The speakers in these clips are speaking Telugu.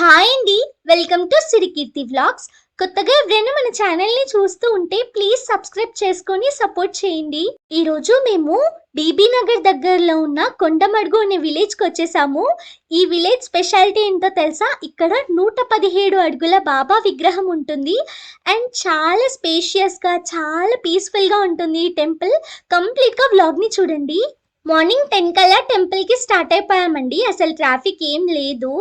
హాయ్ అండి వెల్కమ్ టు సిరికీర్తి వ్లాగ్స్ కొత్తగా ఎవరైనా మన ఛానల్ని చూస్తూ ఉంటే ప్లీజ్ సబ్స్క్రైబ్ చేసుకొని సపోర్ట్ చేయండి. ఈరోజు మేము బీబీ నగర్ దగ్గరలో ఉన్న కొండమడుగు అనే విలేజ్కి వచ్చేసాము. ఈ విలేజ్ స్పెషాలిటీ ఏంటో తెలుసా? ఇక్కడ నూట పదిహేడు అడుగుల బాబా విగ్రహం ఉంటుంది. అండ్ చాలా స్పేషియస్గా చాలా పీస్ఫుల్గా ఉంటుంది ఈ టెంపుల్ కంప్లీట్గా వ్లాగ్ని చూడండి. మార్నింగ్ టెన్ కల్లా టెంపుల్కి స్టార్ట్ అయిపోయామండి. అసలు ట్రాఫిక్ ఏం లేదు.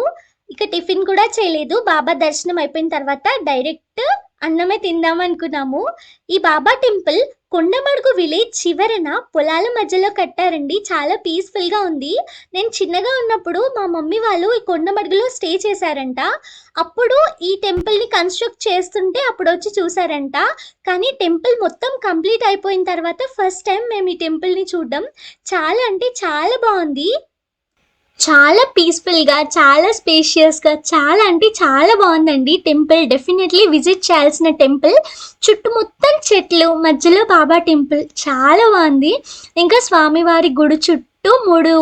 ఇక టిఫిన్ కూడా చేయలేదు. బాబా దర్శనం అయిపోయిన తర్వాత డైరెక్ట్ అన్నమే తిందాం అనుకున్నాము. ఈ బాబా టెంపుల్ కొండమడుగు విలేజ్ చివరన పొలాల మధ్యలో కట్టారండి. చాలా పీస్ఫుల్గా ఉంది. నేను చిన్నగా ఉన్నప్పుడు మా మమ్మీ వాళ్ళు ఈ కొండమడుగులో స్టే చేశారంట. అప్పుడు ఈ టెంపుల్ని కన్స్ట్రక్ట్ చేస్తుంటే అప్పుడు వచ్చి చూసారంట కానీ టెంపుల్ మొత్తం కంప్లీట్ అయిపోయిన తర్వాత ఫస్ట్ టైం మేము ఈ టెంపుల్ని చూడడం. చాలా అంటే చాలా బాగుంది. చాలా పీస్ఫుల్గా చాలా స్పేషియస్గా చాలా అంటే చాలా బాగుందండి టెంపుల్ డెఫినెట్లీ విజిట్ చేయాల్సిన టెంపుల్ చుట్టూ మొత్తం చెట్లు మధ్యలో బాబా టెంపుల్ చాలా బాగుంది. ఇంకా స్వామివారి గుడి చుట్టూ మూడు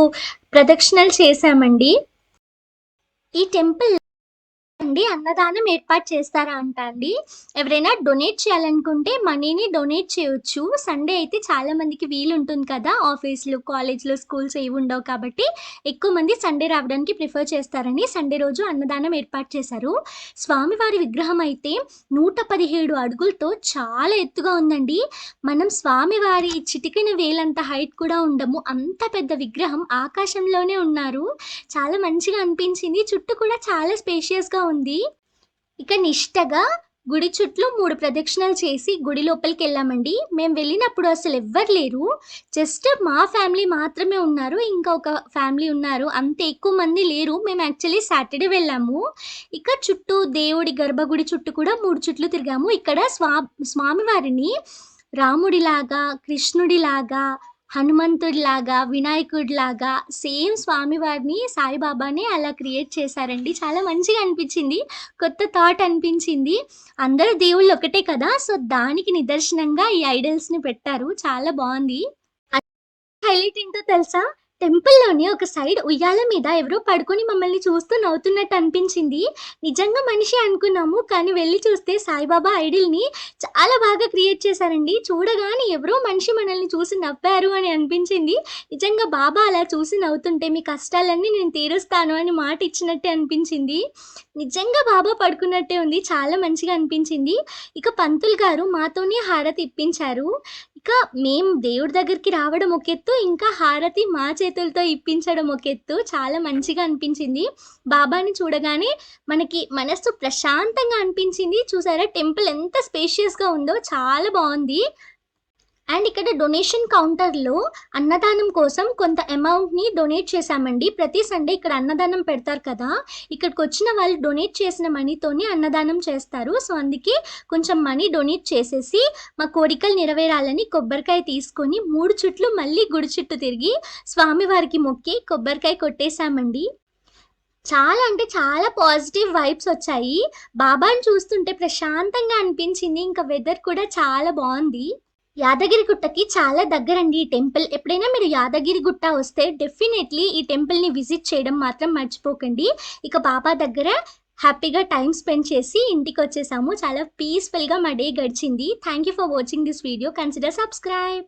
ప్రదక్షిణలు చేశామండి. ఈ టెంపుల్ అండి అన్నదానం ఏర్పాటు చేస్తారా అంట అండి ఎవరైనా డొనేట్ చేయాలనుకుంటే మనీని డొనేట్ చేయొచ్చు. సండే అయితే చాలా మందికి వీలు ఉంటుంది కదా ఆఫీస్లు కాలేజ్లు స్కూల్స్ ఏవి ఉండవు కాబట్టి ఎక్కువ మంది సండే రావడానికి ప్రిఫర్ చేస్తారని సండే రోజు అన్నదానం ఏర్పాటు చేశారు. స్వామివారి విగ్రహం అయితే నూట పదిహేడు అడుగులతో చాలా ఎత్తుగా ఉందండి. మనం స్వామివారి చిటికిన వేలంత హైట్ కూడా ఉండము. అంత పెద్ద విగ్రహం ఆకాశంలోనే ఉన్నారు. చాలా మంచిగా అనిపించింది. చుట్టూ కూడా చాలా స్పేషియస్గా ఉంది. ఇక నిష్టగా గుడి చుట్టూ మూడు ప్రదక్షిణలు చేసి గుడి లోపలికి వెళ్ళామండి. మేము వెళ్ళినప్పుడు అసలు ఎవ్వరు లేరు. జస్ట్ మా ఫ్యామిలీ మాత్రమే ఉన్నారు. ఇంకా ఒక ఫ్యామిలీ ఉన్నారు. అంత ఎక్కువ మంది లేరు. మేము యాక్చువల్లీ సాటర్డే వెళ్ళాము. ఇక చుట్టూ దేవుడి గర్భగుడి చుట్టూ కూడా మూడు చుట్లు తిరిగాము. ఇక్కడ స్వా స్వామివారిని రాముడిలాగా కృష్ణుడిలాగా హనుమంతుడిలాగా వినాయకుడిలాగా సేమ్ స్వామివారిని సాయిబాబాని అలా క్రియేట్ చేశారండి. చాలా మంచిగా అనిపించింది. కొత్త థాట్ అనిపించింది. అందరూ దేవుళ్ళు ఒకటే కదా సో దానికి నిదర్శనంగా ఈ ఐడల్స్ని పెట్టారు. చాలా బాగుంది. హైలైట్ ఏంటో తెలుసా? టెంపుల్లోని ఒక సైడ్ ఉయ్యాల మీద ఎవరో పడుకొని మమ్మల్ని చూస్తూ నవ్వుతున్నట్టు అనిపించింది. నిజంగా మనిషి అనుకున్నాము కానీ వెళ్ళి చూస్తే సాయిబాబా ఐడిల్ని చాలా బాగా క్రియేట్ చేశారండి. చూడగానే ఎవరో మనిషి మనల్ని చూసి నవ్వారు అని అనిపించింది. నిజంగా బాబా అలా చూసి నవ్వుతుంటే మీ కష్టాలన్నీ నేను తీరుస్తాను అని మాట ఇచ్చినట్టే అనిపించింది. నిజంగా బాబా పడుకున్నట్టే ఉంది చాలా మంచిగా అనిపించింది. ఇక పంతులు గారు మాతోనే హారతి ఇప్పించారు. ఇక మేము దేవుడి దగ్గరికి రావడం ఒక ఎత్తు ఇంకా హారతి మా చేతులతో ఇప్పించడం ఒక ఎత్తు. చాలా మంచిగా అనిపించింది. బాబాని చూడగానే మనకి మనస్సు ప్రశాంతంగా అనిపించింది. చూసారా టెంపుల్ ఎంత స్పేషియస్గా ఉందో చాలా బాగుంది. అండ్ ఇక్కడ డొనేషన్ కౌంటర్లో అన్నదానం కోసం కొంత అమౌంట్ని డొనేట్ చేశామండి. ప్రతి సండే ఇక్కడ అన్నదానం పెడతారు కదా. ఇక్కడికి వచ్చిన వాళ్ళు డొనేట్ చేసిన మనీతోని అన్నదానం చేస్తారు. సో అందుకే కొంచెం మనీ డొనేట్ చేసేసి మా కోరికలు నెరవేరాలని కొబ్బరికాయ తీసుకొని మూడు చుట్లు మళ్ళీ గుడి చుట్టూ తిరిగి స్వామివారికి మొక్కి కొబ్బరికాయ కొట్టేశామండి. చాలా అంటే చాలా పాజిటివ్ వైబ్స్ వచ్చాయి. బాబాని చూస్తుంటే ప్రశాంతంగా అనిపించింది. ఇంకా వెదర్ కూడా చాలా బాగుంది. యాదగిరి గుట్టకి చాలా దగ్గరండి ఈ టెంపుల్. ఎప్పుడైనా మీరు యాదగిరి గుట్ట వస్తే డెఫినెట్లీ ఈ టెంపుల్ని విజిట్ చేయడం మాత్రం మర్చిపోకండి. ఇక బాబా దగ్గర హ్యాపీగా టైం స్పెండ్ చేసి ఇంటికి వచ్చేసాము. చాలా పీస్ఫుల్గా మా డే గడిచింది. Thank you for watching this video consider subscribe